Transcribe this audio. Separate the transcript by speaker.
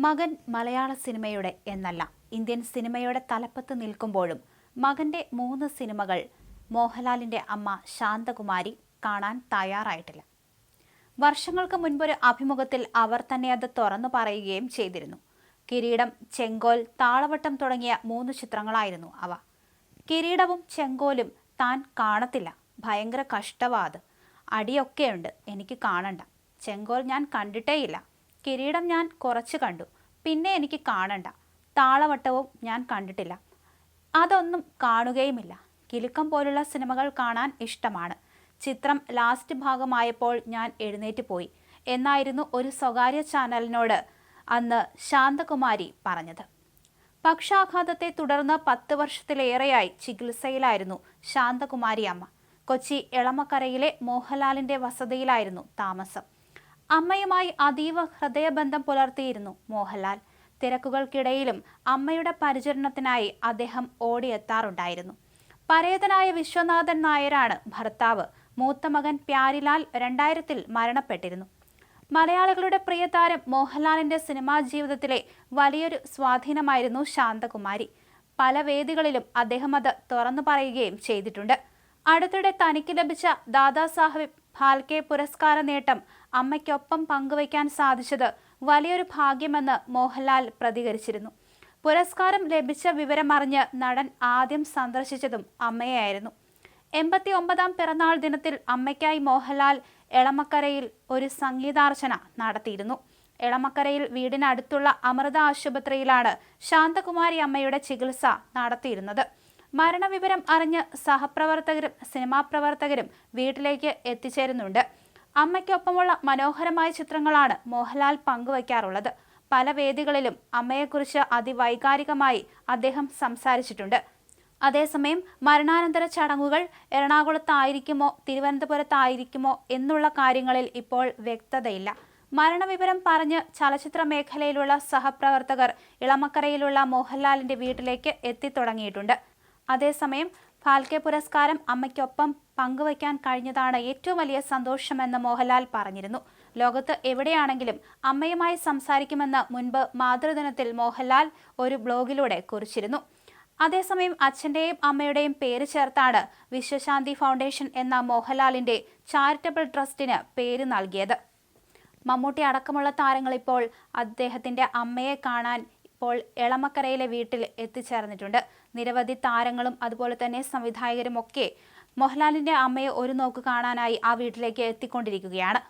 Speaker 1: മകൻ മലയാള സിനിമയുടെ എന്നല്ല. ഇന്ത്യൻ സിനിമയുടെ തലപ്പത്ത് നിൽക്കുമ്പോഴും മകന്റെ മൂന്ന് സിനിമകൾ മോഹൻലാലിന്റെ അമ്മ ശാന്തകുമാരി കാണാൻ തയ്യാറായിട്ടില്ല. വർഷങ്ങൾക്ക് മുൻപൊരു അഭിമുഖത്തിൽ അവർ തന്നെ അത് തുറന്നു പറയുകയും ചെയ്തിരുന്നു. കിരീടം ചെങ്കോൽ താളവട്ടം തുടങ്ങിയ മൂന്ന് ചിത്രങ്ങളായിരുന്നു അവ. കിരീടവും ചെങ്കോലും താൻ കാണത്തില്ല. ഭയങ്കര കഷ്ടവാത് അടിയൊക്കെയുണ്ട്. എനിക്ക് കാണണ്ട. ചെങ്കോൽ ഞാൻ കണ്ടിട്ടേയില്ല. കിരീടം ഞാൻ കുറച്ച് കണ്ടു. പിന്നെ എനിക്ക് കാണണ്ട. താളവട്ടവും ഞാൻ കണ്ടിട്ടില്ല. അതൊന്നും കാണുകയുമില്ല. കിലുക്കം പോലുള്ള സിനിമകൾ കാണാൻ ഇഷ്ടമാണ്. ചിത്രം ലാസ്റ്റ് ഭാഗമായപ്പോൾ ഞാൻ എഴുന്നേറ്റ് പോയി. എന്നായിരുന്നു ഒരു സ്വകാര്യ ചാനലിനോട് അന്ന് ശാന്തകുമാരി പറഞ്ഞത്. പക്ഷാഘാതത്തെ തുടർന്ന് പത്ത് വർഷത്തിലേറെയായി ചികിത്സയിലായിരുന്നു ശാന്തകുമാരി അമ്മ കൊച്ചി എളമക്കരയിലെ മോഹൻലാലിന്റെ വസതിയിലായിരുന്നു താമസം. അമ്മയുമായി അതീവ ഹൃദയബന്ധം പുലർത്തിയിരുന്നു മോഹൻലാൽ. തിരക്കുകൾക്കിടയിലും അമ്മയുടെ പരിചരണത്തിനായി അദ്ദേഹം ഓടിയെത്താറുണ്ടായിരുന്നു. പരേതനായ വിശ്വനാഥൻ നായരാണ് ഭർത്താവ്. മൂത്ത മകൻ പ്യാരിലാൽ രണ്ടായിരത്തിൽ മരണപ്പെട്ടിരുന്നു. മലയാളികളുടെ പ്രിയതാരം മോഹൻലാലിന്റെ സിനിമാ ജീവിതത്തിലെ വലിയൊരു സ്വാധീനമായിരുന്നു ശാന്തകുമാരി. പല വേദികളിലും അദ്ദേഹം അത് തുറന്നു പറയുകയും ചെയ്തിട്ടുണ്ട്. അടുത്തിടെ തനിക്ക് ലഭിച്ച ദാദാസാഹിബ് ഫാൽക്കെ പുരസ്കാര നേട്ടം അമ്മയ്ക്കൊപ്പം പങ്കുവയ്ക്കാൻ സാധിച്ചത് വലിയൊരു ഭാഗ്യമെന്ന് മോഹൻലാൽ പ്രതികരിച്ചിരുന്നു. പുരസ്കാരം ലഭിച്ച വിവരമറിഞ്ഞ് നടൻ ആദ്യം സന്ദർശിച്ചതും അമ്മയായിരുന്നു എൺപത്തി ഒമ്പതാം പിറന്നാൾ ദിനത്തിൽ അമ്മയ്ക്കായി മോഹൻലാൽ എളമക്കരയിൽ ഒരു സംഗീതാർച്ചന നടത്തിയിരുന്നു. എളമക്കരയിൽ വീടിനടുത്തുള്ള അമൃത ആശുപത്രിയിലാണ് ശാന്തകുമാരി അമ്മയുടെ ചികിത്സ നടത്തിയിരുന്നത്. മരണവിവരം അറിഞ്ഞ് സഹപ്രവർത്തകരും സിനിമാ പ്രവർത്തകരും വീട്ടിലേക്ക് എത്തിച്ചേരുന്നുണ്ട്. അമ്മയ്ക്കൊപ്പമുള്ള മനോഹരമായ ചിത്രങ്ങളാണ് മോഹൻലാൽ പങ്കുവയ്ക്കാറുള്ളത്. പല വേദികളിലും അമ്മയെക്കുറിച്ച് അതിവൈകാരികമായി അദ്ദേഹം സംസാരിച്ചിട്ടുണ്ട്. അതേസമയം മരണാനന്തര ചടങ്ങുകൾ എറണാകുളത്തായിരിക്കുമോ തിരുവനന്തപുരത്തായിരിക്കുമോ എന്നുള്ള കാര്യങ്ങളിൽ ഇപ്പോൾ വ്യക്തതയില്ല. മരണവിവരം പറഞ്ഞ് ചലച്ചിത്ര മേഖലയിലുള്ള സഹപ്രവർത്തകർ ഇളമക്കരയിലുള്ള മോഹൻലാലിന്റെ വീട്ടിലേക്ക് എത്തിത്തുടങ്ങിയിട്ടുണ്ട്. അതേസമയം ഫാൽക്കെ പുരസ്കാരം അമ്മയ്ക്കൊപ്പം പങ്കുവയ്ക്കാൻ കഴിഞ്ഞതാണ് ഏറ്റവും വലിയ സന്തോഷമെന്ന് മോഹൻലാൽ പറഞ്ഞിരുന്നു. ലോകത്ത് എവിടെയാണെങ്കിലും അമ്മയുമായി സംസാരിക്കുമെന്ന് മുൻപ് മാതൃദിനത്തിൽ മോഹൻലാൽ ഒരു ബ്ലോഗിലൂടെ കുറിച്ചിരുന്നു. അതേസമയം അച്ഛന്റെയും അമ്മയുടെയും പേര് ചേർത്താണ് വിശ്വശാന്തി ഫൗണ്ടേഷൻ എന്ന മോഹൻലാലിന്റെ ചാരിറ്റബിൾ ട്രസ്റ്റിന് പേര് നൽകിയത്. മമ്മൂട്ടി അടക്കമുള്ള താരങ്ങൾ ഇപ്പോൾ അദ്ദേഹത്തിന്റെ അമ്മയെ കാണാൻ ഇപ്പോൾ എളമക്കരയിലെ വീട്ടിൽ എത്തിച്ചേർന്നിട്ടുണ്ട്. നിരവധി താരങ്ങളും അതുപോലെ തന്നെ സംവിധായകരും ഒക്കെ മോഹൻലാലിന്റെ അമ്മയെ ഒരു നോക്ക് കാണാനായി ആ വീട്ടിലേക്ക് എത്തിക്കൊണ്ടിരിക്കുകയാണ്.